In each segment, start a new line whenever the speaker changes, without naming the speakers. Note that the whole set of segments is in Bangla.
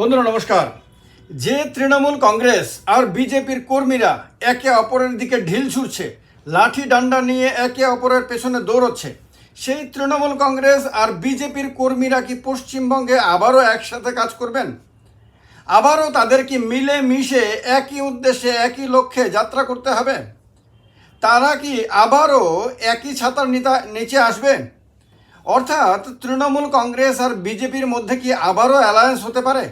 বন্ধুরা, নমস্কার। যে তৃণমূল কংগ্রেস আর বিজেপির কর্মীরা একে অপরের দিকে ঢিল ছুড়ছে, লাঠি ডান্ডা নিয়ে একে অপরের পেছনে দৌড়চ্ছে, সেই তৃণমূল কংগ্রেস আর বিজেপির কর্মীরা কি পশ্চিমবঙ্গে আবারও একসাথে কাজ করবেন? আবারও তাদের কি মিলে মিশে একই উদ্দেশ্যে, একই লক্ষ্যে যাত্রা করতে হবে? তারা কি আবারও একই ছাতার নিচে আসবে? অর্থাৎ তৃণমূল কংগ্রেস আর বিজেপির মধ্যে কি আবারও অ্যালায়েন্স হতে পারে?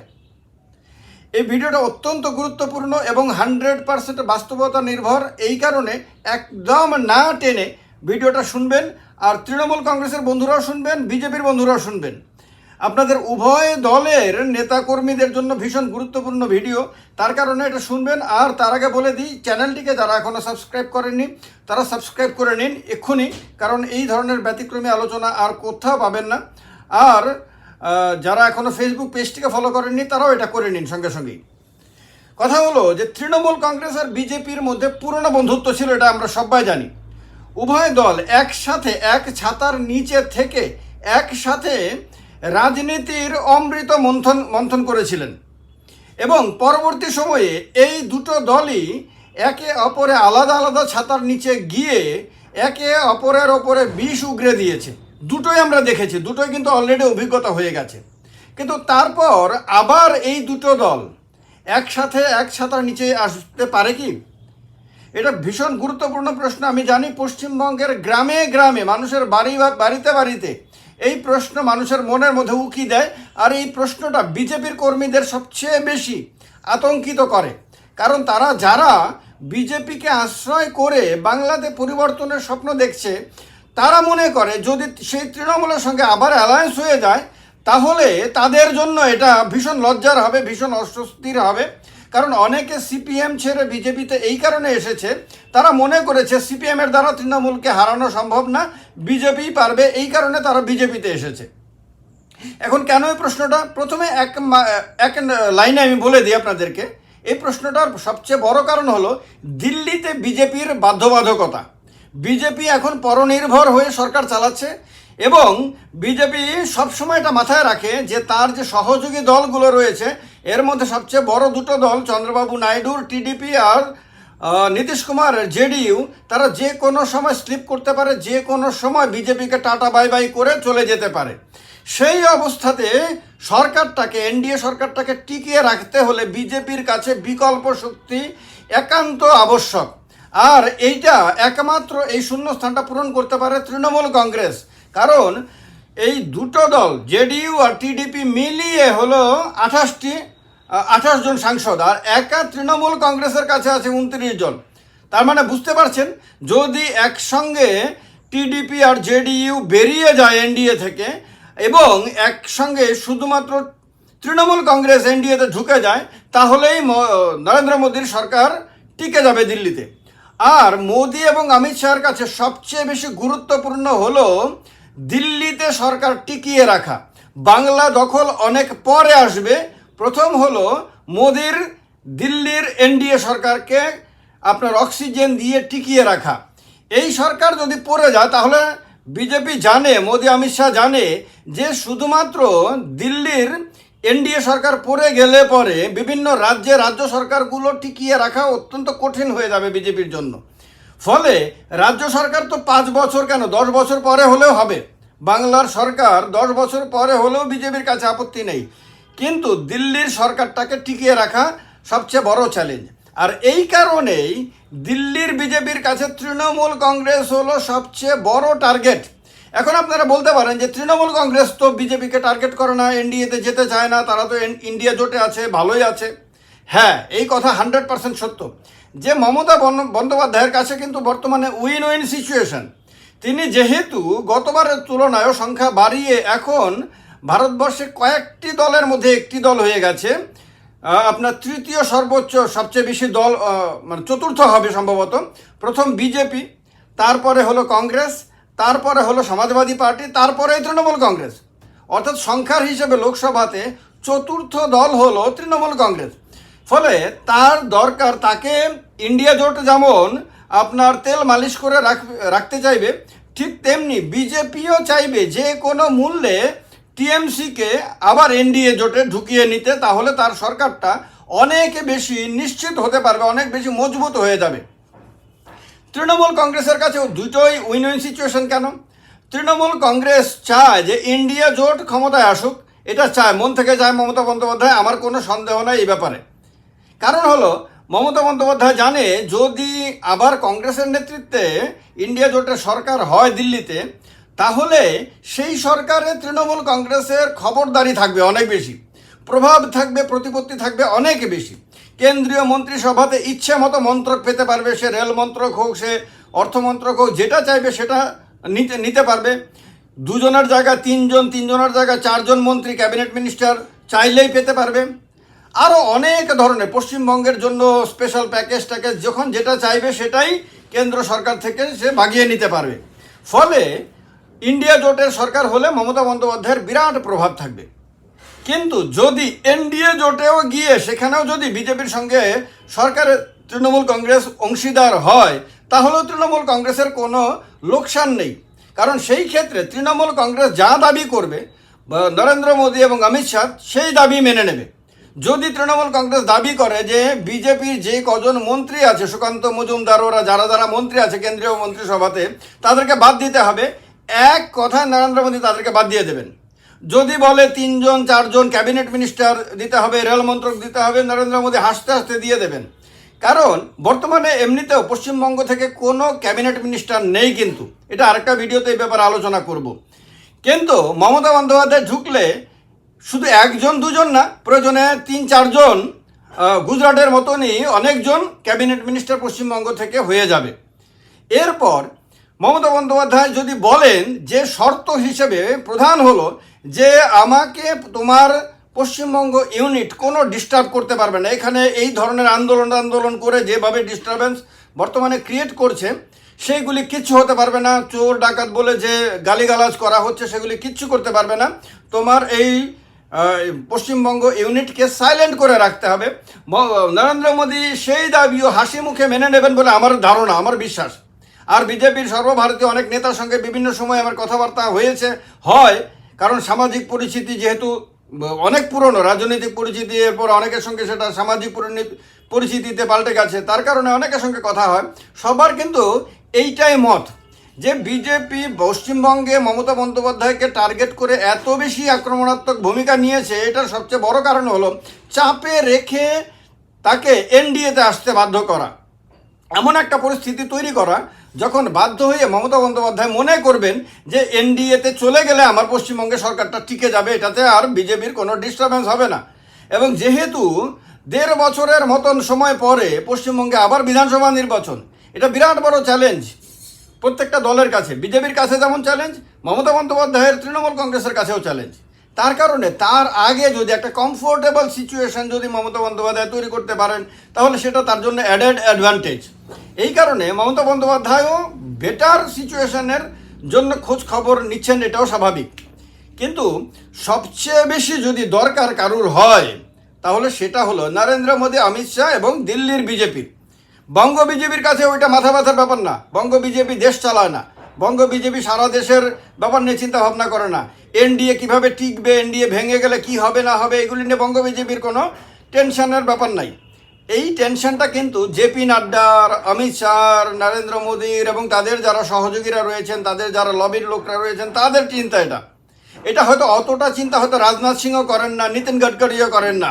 এই ভিডিওটা অত্যন্ত গুরুত্বপূর্ণ এবং হান্ড্রেড পার্সেন্ট বাস্তবতা নির্ভর। এই কারণে একদম না টেনে ভিডিওটা শুনবেন আর তৃণমূল কংগ্রেসের বন্ধুরাও শুনবেন, বিজেপির বন্ধুরাও শুনবেন। আপনাদের উভয় দলের নেতাকর্মীদের জন্য ভীষণ গুরুত্বপূর্ণ ভিডিও। তার কারণে এটা শুনবেন আর তার আগে বলে দিই, চ্যানেলটিকে যারা এখনও সাবস্ক্রাইব করেননি, তারা সাবস্ক্রাইব করে নিন এক্ষুনি, কারণ এই ধরনের ব্যতিক্রমী আলোচনা আর কোথাও পাবেন না। আর যারা এখনও ফেসবুক পেজটিকে ফলো করেননি, তারাও এটা করে নিন সঙ্গে সঙ্গেই। কথা হলো যে তৃণমূল কংগ্রেস আর বিজেপির মধ্যে পুরনো বন্ধুত্ব ছিল, এটা আমরা সবাই জানি। উভয় দল একসাথে এক ছাতার নিচে থেকে একসাথে রাজনীতির অমৃত মন্থন মন্থন করেছিলেন। এবং পরবর্তী সময়ে এই দুটো দলই একে অপরে আলাদা আলাদা ছাতার নিচে গিয়ে একে অপরের ওপরে বিষ উগরে দিয়েছে। দুটোই আমরা দেখেছি, দুটোই কিন্তু অলরেডি অভিজ্ঞতা হয়ে গেছে। কিন্তু তারপর আবার এই দুটো দল একসাথে, এক ছাতার নিচে আসতে পারে কি? এটা ভীষণ গুরুত্বপূর্ণ প্রশ্ন। আমি জানি পশ্চিমবঙ্গের গ্রামে গ্রামে, মানুষের বাড়ি, বাড়িতে বাড়িতে এই প্রশ্ন মানুষের মনের মধ্যে উকি দেয় আর এই প্রশ্নটা বিজেপির কর্মীদের সবচেয়ে বেশি আতঙ্কিত করে। কারণ তারা, যারা বিজেপিকে আশ্রয় করে বাংলাতে পরিবর্তনের স্বপ্ন দেখছে তারা মনে করে যদি সেই তৃণমূলের সঙ্গে আবার অ্যালায়েন্স হয়ে যায়, তাহলে তাদের জন্য এটা ভীষণ লজ্জার হবে, ভীষণ অস্বস্তির হবে। কারণ অনেকে সিপিএম ছেড়ে বিজেপিতে এই কারণে এসেছে। তারা মনে করেছে সিপিএমের দ্বারা তৃণমূলকে হারানো সম্ভব না, বিজেপি পারবে, এই কারণে তারা বিজেপিতে এসেছে। এখন কেন এই প্রশ্নটা? প্রথমে এক এক লাইনে আমি বলে দিই আপনাদেরকে। এই প্রশ্নটার সবচেয়ে বড় কারণ হলো দিল্লিতে বিজেপির বাধ্যবাধকতা। বিজেপি এখন পরনির্ভর হয়ে সরকার চালাচ্ছে এবং বিজেপি সবসময় এটা মাথায় রাখে যে তার যে সহযোগী দলগুলো রয়েছে, এর মধ্যে সবচেয়ে বড় দুটো দল চন্দ্রবাবু নাইডুর টিডিপি আর নীতিশ কুমার, জেডিইউ, তারা যে কোনো সময় স্লিপ করতে পারে, যে কোনো সময় বিজেপিকে টাটা বাই বাই করে চলে যেতে পারে। সেই অবস্থাতে সরকারটাকে, এনডিএ সরকারটাকে টিকিয়ে রাখতে হলে বিজেপির কাছে বিকল্প শক্তি একান্ত আবশ্যক। আর এইটা একমাত্র এই শূন্যস্থানটা পূরণ করতে পারে তৃণমূল কংগ্রেস। কারণ এই দুটো দল, জেডিইউ আর টিডিপি, মিলিয়ে হলো আঠাশটি আঠাশ জন সাংসদ, আর একা তৃণমূল কংগ্রেসের কাছে আছে উনত্রিশ জন। তার মানে বুঝতে পারছেন, যদি একসঙ্গে টিডিপি আর জেডিইউ বেরিয়ে যায় এনডিএ থেকে, এবং একসঙ্গে শুধুমাত্র তৃণমূল কংগ্রেস এনডিএতে ঢুকে যায়, তাহলেই নরেন্দ্র মোদীর সরকার টিকে যাবে দিল্লিতে। আর মোদি এবং অমিত শাহের কাছে সবচেয়ে বেশি গুরুত্বপূর্ণ হলো দিল্লিতে সরকার টিকিয়ে রাখা। বাংলা দখল অনেক পরে আসবে। প্রথম হলো মোদির দিল্লির এনডিএ সরকারকে আপনার অক্সিজেন দিয়ে টিকিয়ে রাখা। এই সরকার যদি পড়ে যায়, তাহলে বিজেপি জানে, মোদি, অমিত শাহ জানে যে শুধুমাত্র দিল্লির এনডিএ সরকার পড়ে গেলে পরে বিভিন্ন রাজ্যে রাজ্য সরকারগুলো টিকিয়ে রাখা অত্যন্ত কঠিন হয়ে যাবে বিজেপির জন্য। ফলে রাজ্য সরকার তো পাঁচ বছর কেন? দশ বছর পরে হলেও হবে। বাংলার সরকার দশ বছর পরে হলেও বিজেপির কাছে আপত্তি নেই। কিন্তু দিল্লির সরকারটাকে টিকিয়ে রাখা সবচেয়ে বড় চ্যালেঞ্জ আর এই কারণেই দিল্লির বিজেপির কাছে তৃণমূল কংগ্রেস হলো সবচেয়ে বড় টার্গেট এখন আপনারা বলতে পারেন যে তৃণমূল কংগ্রেস তো বিজেপিকে টার্গেট করে না, এনডিএতে যেতে চায় না, তারা তো ইন্ডিয়া জোটে আছে, ভালোই আছে। হ্যাঁ এই কথা হান্ড্রেড পার্সেন্ট সত্য। যে মমতা বন্দ্যোপাধ্যায়ের কাছে কিন্তু বর্তমানে উইন উইন সিচুয়েশন। তিনি যেহেতু গতবারের তুলনায় সংখ্যা বাড়িয়ে এখন ভারতবর্ষে কয়েকটি দলের মধ্যে একটি দল হয়ে গেছে। আপনার তৃতীয় সর্বোচ্চ সবচেয়ে বেশি দল মানে চতুর্থ হবে সম্ভবত। প্রথম বিজেপি, তারপরে হলো কংগ্রেস তারপরে হলো সমাজবাদী পার্টি তারপরে তৃণমূল কংগ্রেস। অর্থাৎ সংখ্যার হিসেবে লোকসভাতে চতুর্থ দল হলো তৃণমূল কংগ্রেস। ফলে তার দরকার, তাকে ইন্ডিয়া জোট যেমন আপনার তেল মালিশ করে রাখ, রাখতে চাইবে, ঠিক তেমনি বিজেপিও চাইবে যে কোনো মূল্যে টিএমসিকে আবার এনডিএ জোটে ঢুকিয়ে নিতে, তাহলে তার সরকারটা অনেক বেশি নিশ্চিত হতে পারবে, অনেক বেশি মজবুত হয়ে যাবে। তৃণমূল কংগ্রেসের কাছেও দুটোই উইন উইন সিচুয়েশন কেন? তৃণমূল কংগ্রেস চায় যে ইন্ডিয়া জোট ক্ষমতায় আসুক, এটা চায়, মন থেকে চায় মমতা বন্দ্যোপাধ্যায়, আমার কোনো সন্দেহ নাই এই ব্যাপারে। কারণ হলো, মমতা বন্দ্যোপাধ্যায় জানে যদি আবার কংগ্রেসের নেতৃত্বে ইন্ডিয়া জোটের সরকার হয় দিল্লিতে, তাহলে সেই সরকারে তৃণমূল কংগ্রেসের খবরদারি থাকবে অনেক বেশি। প্রভাব থাকবে, প্রতিপত্তি থাকবে অনেক বেশি। কেন্দ্রীয় মন্ত্রিসভাতে ইচ্ছে মতো মন্ত্রক পেতে পারবে, সে রেল মন্ত্রক হোক, সে অর্থমন্ত্রক হোক, যেটা চাইবে সেটা নিতে নিতে পারবে। দুজনের জায়গা তিনজন, তিনজনের জায়গা চারজন মন্ত্রী, ক্যাবিনেট মিনিস্টার চাইলেই পেতে পারবে। আরও অনেক ধরনের পশ্চিমবঙ্গের জন্য স্পেশাল প্যাকেজ ট্যাকেজ, যখন যেটা চাইবে সেটাই কেন্দ্র সরকার থেকে সে ভাগিয়ে নিতে পারবে। ফলে ইন্ডিয়া জোটের সরকার হলে মমতা বন্দ্যোপাধ্যায়ের বিরাট প্রভাব থাকবে। কিন্তু যদি এনডিএ জোটেও গিয়ে সেখানেও যদি বিজেপির সঙ্গে সরকারের তৃণমূল কংগ্রেস অংশীদার হয়, তাহলেও তৃণমূল কংগ্রেসের কোনো লোকসান নেই। কারণ সেই ক্ষেত্রে তৃণমূল কংগ্রেস যা দাবি করবে নরেন্দ্র মোদী এবং অমিত শাহ সেই দাবি মেনে নেবে। যদি তৃণমূল কংগ্রেস দাবি করে যে বিজেপির যে কজন মন্ত্রী আছে, সুকান্ত মজুমদার, ওরা যারা যারা মন্ত্রী আছে কেন্দ্রীয় মন্ত্রিসভাতে, তাদেরকে বাদ দিতে হবে। এক কথায় নরেন্দ্র মোদী তাদেরকে বাদ দিয়ে দেবেন। যদি বলে তিনজন, চারজন ক্যাবিনেট মিনিস্টার দিতে হবে, রেল মন্ত্রক দিতে হবে, নরেন্দ্র মোদী হাসতে হাসতে দিয়ে দেবেন। কারণ বর্তমানে এমনিতেও পশ্চিমবঙ্গ থেকে কোনো ক্যাবিনেট মিনিস্টার নেই কিন্তু। এটা আরেকটা ভিডিওতে এই ব্যাপারে আলোচনা করব। কিন্তু মমতা বন্দ্যোপাধ্যায় ঢুকলে শুধু একজন, দুজন না, প্রয়োজনে তিন, চারজন গুজরাটের মতনই অনেকজন ক্যাবিনেট মিনিস্টার পশ্চিমবঙ্গ থেকে হয়ে যাবে। এরপর মমতা বন্দ্যোপাধ্যায় যদি বলেন যে শর্ত হিসেবে প্রধান হলো যে আমাকে তোমার পশ্চিমবঙ্গ ইউনিট কোনো ডিস্টার্ব করতে পারবে না। এখানে এই ধরনের আন্দোলন আন্দোলন করে যেভাবে ডিস্টারবেন্স বর্তমানে ক্রিয়েট করছে, সেইগুলি কিচ্ছু হতে পারবে না। চোর, ডাকাত বলে যে গালিগালাজ করা হচ্ছে, সেগুলি কিচ্ছু করতে পারবে না। তোমার এই পশ্চিমবঙ্গ ইউনিটকে সাইলেন্ট করে রাখতে হবে। নরেন্দ্র মোদী সেই দাবিও হাসি মুখে মেনে নেবেন বলে আমার ধারণা, আমার বিশ্বাস। আর বিজেপির সর্বভারতীয় অনেক নেতার সঙ্গে বিভিন্ন সময় আমার কথাবার্তা হয়েছে, হয়। কারণ সামাজিক পরিস্থিতি যেহেতু, অনেক পুরনো, রাজনৈতিক পরিচিতি এরপর অনেকের সঙ্গে সেটা সামাজিক পরিচিতিতে পাল্টে গেছে। তার কারণে অনেকের সঙ্গে কথা হয়। সবার কিন্তু এইটাই মত যে বিজেপি পশ্চিমবঙ্গে মমতা বন্দ্যোপাধ্যায়কে টার্গেট করে এত বেশি আক্রমণাত্মক ভূমিকা নিয়েছে, এটার সবচেয়ে বড় কারণ হলো চাপে রেখে তাকে এনডিএতে আসতে বাধ্য করা। এমন একটা পরিস্থিতি তৈরি করা যখন বাধ্য হয়ে মমতা বন্দ্যোপাধ্যায় মনে করবেন যে এনডিএতে চলে গেলে আমার পশ্চিমবঙ্গে সরকারটা টিকে যাবে, এটাতে আর বিজেপির কোনো ডিস্টারবেন্স হবে না। এবং যেহেতু দেড় বছরের মতন সময় পরে পশ্চিমবঙ্গে আবার বিধানসভা নির্বাচন, এটা বিরাট বড় চ্যালেঞ্জ প্রত্যেকটা দলের কাছে। বিজেপির কাছে যেমন চ্যালেঞ্জ মমতা বন্দ্যোপাধ্যায়ের তৃণমূল কংগ্রেসের কাছেও চ্যালেঞ্জ তার কারণে তার আগে যদি একটা কমফোর্টেবল সিচুয়েশন যদি মমতা বন্দ্যোপাধ্যায় তৈরি করতে পারেন, তাহলে সেটা তার জন্য অ্যাডেড অ্যাডভান্টেজ এই কারণে মমতা বন্দ্যোপাধ্যায়ও বেটার সিচুয়েশনের জন্য খোঁজ খবর নিচ্ছেন, এটাও স্বাভাবিক। কিন্তু সবচেয়ে বেশি যদি দরকার কারুর হয়, তাহলে সেটা হলো নরেন্দ্র মোদী, অমিত শাহ এবং দিল্লির বিজেপি। বঙ্গ বিজেপির কাছে ওইটা মাথা ব্যথার ব্যাপার না। বঙ্গ বিজেপি দেশ চালায় না। বঙ্গ বিজেপি সারা দেশের ব্যাপার নিয়ে চিন্তা ভাবনা করে না। এনডিএ কীভাবে টিকবে, এনডিএ ভেঙে গেলে কি হবে, না হবে, এগুলি নিয়ে বঙ্গ বিজেপির কোনো টেনশনের ব্যাপার নাই। এই টেনশনটা কিন্তু জেপি নাড্ডার, অমিত শাহ নরেন্দ্র মোদীর এবং তাদের যারা সহযোগীরা রয়েছেন, তাদের যারা লবির লোকরা রয়েছেন, তাদের চিন্তা এটা। এটা হয়তো অতটা চিন্তা হয়তো রাজনাথ সিংও করেন না, নীতিন গডকরিও করেন না,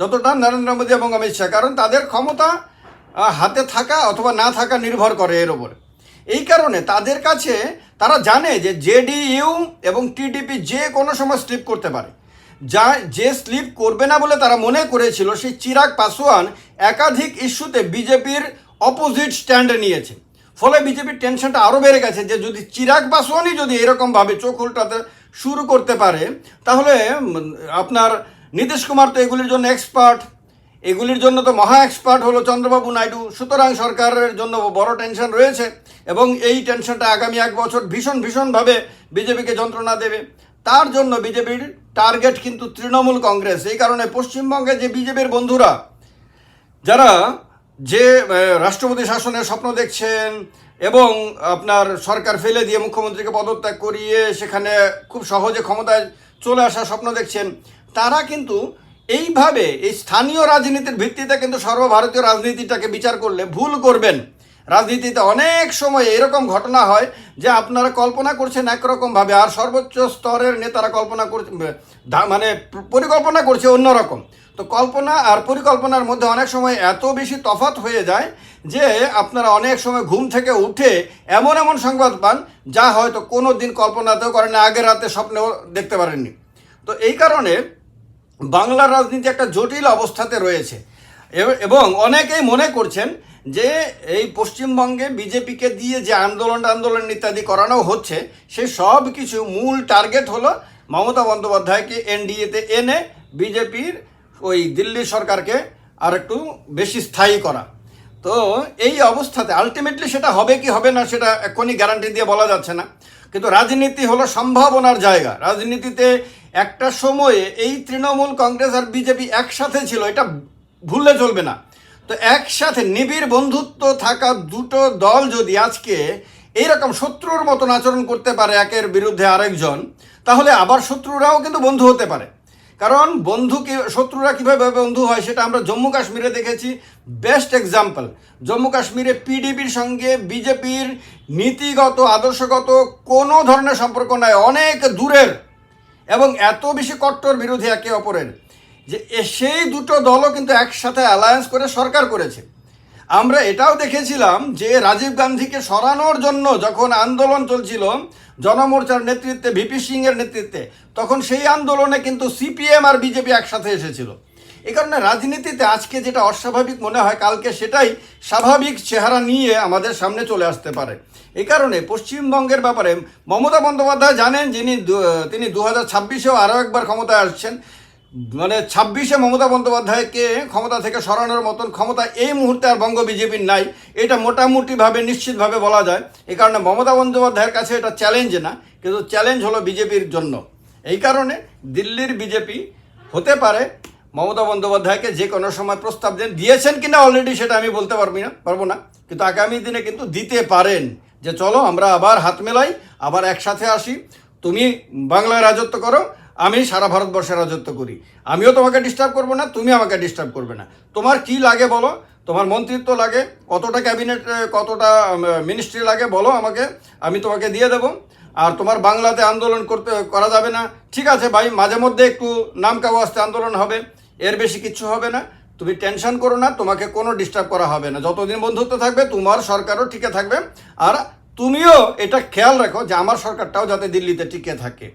যতটা নরেন্দ্র মোদী এবং অমিত শাহ, কারণ তাদের ক্ষমতা হাতে থাকা অথবা না থাকা নির্ভর করে এর ওপর এই কারণে তাদের কাছে তারা জানে যে জেডিইউ এবং টিডিপি যে কোনো সময় স্লিপ করতে পারে। যা যে স্লিপ করবে না বলে তারা মনে করেছিল, সেই চিরাগ পাসওয়ান একাধিক ইস্যুতে বিজেপির অপোজিট স্ট্যান্ড নিয়েছে। ফলে বিজেপির টেনশনটা আরও বেড়ে গেছে যে যদি চিরাগ পাসওয়ানই যদি এরকমভাবে চোখ উল্টাতে শুরু করতে পারে, তাহলে আপনার নীতিশ কুমার তো এগুলির জন্য এক্সপার্ট, এগুলির জন্য তো মহা এক্সপার্ট হলো চন্দ্রবাবু নাইডু। সুতরাং সরকারের জন্য বড় টেনশন রয়েছে এবং এই টেনশনটা আগামী এক বছর ভীষণ ভীষণভাবে বিজেপিকে যন্ত্রণা দেবে। তার জন্য বিজেপির টার্গেট কিন্তু তৃণমূল কংগ্রেস। এই কারণে পশ্চিমবঙ্গে যে বিজেপির বন্ধুরা, যারা যে রাষ্ট্রপতি শাসনের স্বপ্ন দেখছেন এবং আপনার সরকার ফেলে দিয়ে মুখ্যমন্ত্রীকে পদত্যাগ করিয়ে সেখানে খুব সহজে ক্ষমতায় চলে আসার স্বপ্ন দেখছেন, তারা কিন্তু এইভাবে এই স্থানীয় রাজনীতির ভিত্তিতে কিন্তু সর্বভারতীয় রাজনীতিটাকে বিচার করলে ভুল করবেন। রাজনীতিতে অনেক সময় এরকম ঘটনা হয় যে আপনারা কল্পনা করছেন একরকমভাবে আর সর্বোচ্চ স্তরের নেতারা কল্পনা করছে মানে পরিকল্পনা করছে অন্যরকম। তো কল্পনা আর পরিকল্পনার মধ্যে অনেক সময় এত বেশি তফাৎ হয়ে যায় যে আপনারা অনেক সময় ঘুম থেকে উঠে এমন এমন সংবাদ পান যা হয়তো কোনো দিন কল্পনাতেও করেন না, আগের রাতে স্বপ্নেও দেখতে পারেননি। তো এই কারণে বাংলার রাজনীতি একটা জটিল অবস্থাতে রয়েছে। এবং অনেকেই মনে করছেন যে এই পশ্চিমবঙ্গে বিজেপিকে দিয়ে যে আন্দোলন আন্দোলন ইত্যাদি করানো হচ্ছে, সে সব কিছু মূল টার্গেট হলো মমতা বন্দ্যোপাধ্যায়কে এনডিএতে এনে বিজেপির ওই দিল্লি সরকারকে আর একটু বেশি স্থায়ী করা। তো এই অবস্থাতে আলটিমেটলি সেটা হবে কি হবে না সেটা এখনই গ্যারান্টি দিয়ে বলা যাচ্ছে না। কিন্তু রাজনীতি হলো সম্ভাবনার জায়গা। রাজনীতিতে একটা সময়ে এই তৃণমূল, কংগ্রেস আর বিজেপি একসাথে ছিল, এটা ভুললে চলবে না। তো একসাথে নিবিড় বন্ধুত্ব থাকা দুটো দল যদি আজকে এইরকম শত্রুর মতন আচরণ করতে পারে একের বিরুদ্ধে আরেকজন, তাহলে আবার শত্রুরাও কিন্তু বন্ধু হতে পারে। কারণ বন্ধু কি, শত্রুরা কীভাবে বন্ধু হয় সেটা আমরা জম্মু কাশ্মীরে দেখেছি। বেস্ট এক্সাম্পল, জম্মু কাশ্মীরে পিডিপির সঙ্গে বিজেপির নীতিগত, আদর্শগত কোনো ধরনের সম্পর্ক নাই, অনেক দূরের। এবং এত বেশি কট্টর বিরোধী একে অপরের। যে এ- সেই দুটো দলও কিন্তু একসাথে অ্যালায়েন্স করে সরকার করেছে। আমরা এটাও দেখেছিলাম যে রাজীব গান্ধীকে সরানোর জন্য যখন আন্দোলন চলছিল, জনমোর্চার নেতৃত্বে ভিপি সিং এর নেতৃত্বে, তখন সেই আন্দোলনে কিন্তু সিপিএম আর বিজেপি একসাথে এসেছিল। এই কারণে রাজনীতিতে আজকে যেটা অস্বাভাবিক মনে হয়, কালকে সেটাই স্বাভাবিক চেহারা নিয়ে আমাদের সামনে চলে আসতে পারে। এ কারণে পশ্চিমবঙ্গের ব্যাপারে মমতা বন্দ্যোপাধ্যায় জানেন যিনি তিনি দু হাজার ছাব্বিশেও আরও একবার ক্ষমতায় আসছেন। মানে ছাব্বিশে মমতা বন্দ্যোপাধ্যায়কে ক্ষমতা থেকে সরানোর মতন ক্ষমতা এই মুহূর্তে আর বঙ্গ বিজেপির নাই। এটা মোটামুটিভাবে, নিশ্চিতভাবে বলা যায়। এই কারণে মমতা বন্দ্যোপাধ্যায়ের কাছে এটা চ্যালেঞ্জ না, কিন্তু চ্যালেঞ্জ হলো বিজেপির জন্য। এই কারণে দিল্লির বিজেপি হতে পারে, মমতা বন্দ্যোপাধ্যায়কে যে কোনো সময় প্রস্তাব দেন, দিয়েছেন কিনা অলরেডি সেটা আমি বলতে পারবি না, পারব না। কিন্তু আগামী দিনে কিন্তু দিতে পারেন। যে চলো আমরা আবার হাত মেলাই, আবার একসাথে আসি। তুমি বাংলায় রাজত্ব করো আমি সারা ভারতবর্ষে রাজত্ব করি। আমিও তোমাকে ডিস্টার্ব করব না, তুমি আমাকে ডিস্টার্ব করবে না। তোমার কি লাগে বলো? তোমার মন্ত্রিত্ব লাগে? কতটা ক্যাবিনেট কতটা মিনিস্ট্রি লাগে বলো আমাকে, আমি তোমাকে দিয়ে দেবো। আর তোমার বাংলাতে আন্দোলন করতে, করা যাবে না। ঠিক আছে ভাই, মাঝে মধ্যে একটু নাম কাগজ আসতে আন্দোলন হবে। এর বেশি কিচ্ছু হবে না। তুমি টেনশন করো না, তোমাকে কোনো ডিস্টার্ব করা হবে না। যতদিন বন্ধুত্ব থাকবে, তোমার সরকারও টিকে থাকবে। আর তুমিও এটা খেয়াল রাখো যে আমার সরকারটাও যাতে দিল্লিতে টিকে থাকে।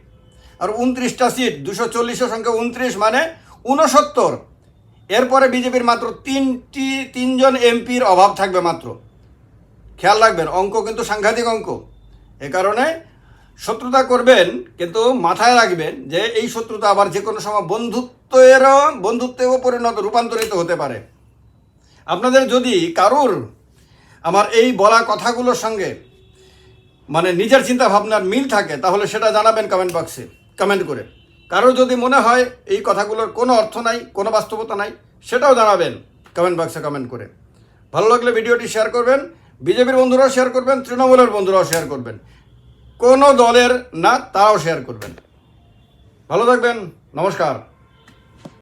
আর উনত্রিশটা সিট দুশো চল্লিশের সঙ্গে উনত্রিশ মানে উনসত্তর এরপরে বিজেপির মাত্র তিনটি, তিনজন এমপির অভাব থাকবে মাত্র। খেয়াল রাখবেন, অঙ্ক কিন্তু সাংঘাতিক অঙ্ক। এ কারণে শত্রুতা করবেন, কিন্তু মাথায় রাখবেন যে এই শত্রুতা আবার যে কোনো সময় বন্ধুত্বেরও, বন্ধুত্বেও পরিণত, রূপান্তরিত হতে পারে। আপনাদের যদি কারুর আমার এই বলা কথাগুলোর সঙ্গে মানে নিজের চিন্তা ভাবনার মিল থাকে, তাহলে সেটা জানাবেন কমেন্ট বক্সে কমেন্ট করে। কারও যদি মনে হয় এই কথাগুলোর কোনো অর্থ নাই, কোনো বাস্তবতা নাই, সেটাও জানাবেন কমেন্ট বক্সে কমেন্ট করে। ভালো লাগলে ভিডিওটি শেয়ার করবেন, বিজেপির বন্ধুরাও শেয়ার করবেন, তৃণমূলের বন্ধুরাও শেয়ার করবেন। কোনো দলের না, তারাও শেয়ার করবেন। ভালো থাকবেন, নমস্কার।